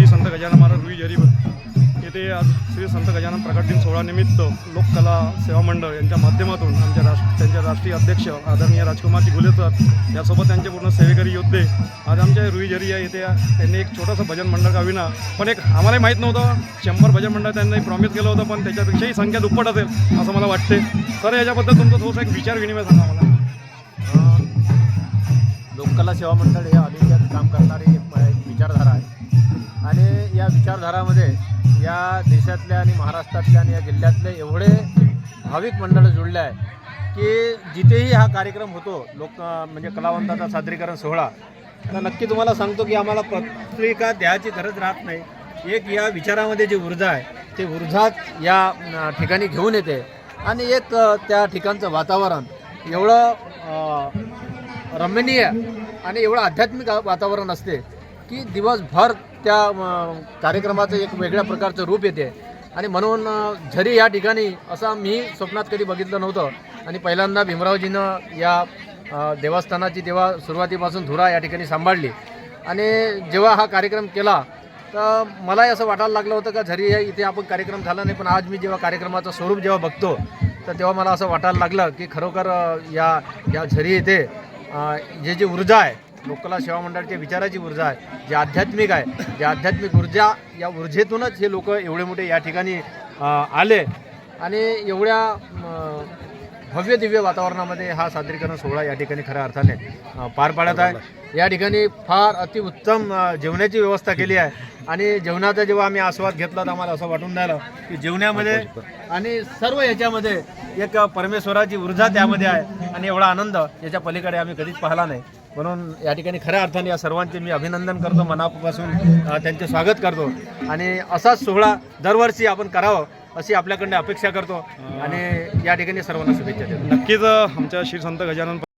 श्री संत गजानन महाराज रुई जरीब येथे आज श्री संत गजानन प्रकट दिन सोहळ्यानिमित्त लोककला सेवा मंडळ यांच्या माध्यमातून आमच्या राष्ट्र त्यांच्या राष्ट्रीय अध्यक्ष आदरणीय राजकुमारजी गुले सर यासोबत त्यांचे पूर्ण सेवेकरी योद्धे आज आमच्या रुई जरी आहे येथे त्यांनी एक छोटंसं भजन मंडळ गाविना. पण एक आम्हालाही माहीत नव्हतं. शंभर भजन मंडळ त्यांनी प्रॉमिस केलं होतं पण त्याच्यापेक्षाही संख्या दुप्पट असेल असं मला वाटते. सर याच्याबद्दल तुमचं थोडंसं एक विचार विनिमय सांगा मला लोककला सेवा मंडळ हे ऑल काम करतात विचारधारामध्ये या देशातल्या आणि महाराष्ट्रातल्या आणि या जिल्ह्यातले एवढे भाविक मंडळ जुळले आहे की जिथेही हा कार्यक्रम होतो लोक म्हणजे कलावंताचा सादरीकरण सोहळा तर नक्की तुम्हाला सांगतो की आम्हाला पत्रिका द्यायची गरज राहत नाही. एक या विचारामध्ये जी ऊर्जा आहे ते ऊर्जाच या ठिकाणी घेऊन येते. आणि एक त्या ठिकाणचं वातावरण एवढं रमणीय आणि एवढं आध्यात्मिक वातावरण असते की दिवसभर त्या कार्यक्रमाचं एक वेगळ्या प्रकारचं रूप येते. आणि म्हणून झरी या ठिकाणी असा मी स्वप्नात कधी बघितलं नव्हतं. आणि पहिल्यांदा भीमरावजीनं या देवस्थानाची तेव्हा सुरुवातीपासून धुरा या ठिकाणी सांभाळली. आणि जेव्हा हा कार्यक्रम केला तर मलाही असं वाटायला लागलं होतं का झरी हे इथे आपण कार्यक्रम झाला नाही पण आज मी जेव्हा कार्यक्रमाचं स्वरूप जेव्हा बघतो तर तेव्हा मला असं वाटायला लागलं की खरोखर या या झरी येथे जे जी ऊर्जा आहे लोककला सेवा मंडळाच्या विचाराची ऊर्जा आहे जे आध्यात्मिक आहे जी आध्यात्मिक ऊर्जा या ऊर्जेतूनच हे लोक एवढे मोठे या ठिकाणी आले. आणि एवढ्या भव्य दिव्य वातावरणामध्ये हा सादरीकरण सोहळा या ठिकाणी खऱ्या अर्थाने पार पाडत आहे. या ठिकाणी फार अतिउत्तम जेवणाची व्यवस्था केली आहे. आणि जेवणाचा जेव्हा आम्ही आस्वाद घेतला तर आम्हाला असं वाटून राहिलं की जेवण्यामध्ये आणि सर्व याच्यामध्ये एक परमेश्वराची ऊर्जा त्यामध्ये आहे आणि एवढा आनंद याच्या पलीकडे आम्ही कधीच पाहिला नाही. म्हणून या ठिकाणी खऱ्या अर्थाने या सर्वांचे मी अभिनंदन करतो मनापासून त्यांचे स्वागत करतो. आणि असाच सोहळा दरवर्षी आपण करावं अशी आपल्याकडनं अपेक्षा करतो. आणि या ठिकाणी सर्वांना शुभेच्छा देतो. नक्कीच आमच्या श्री संत गजानन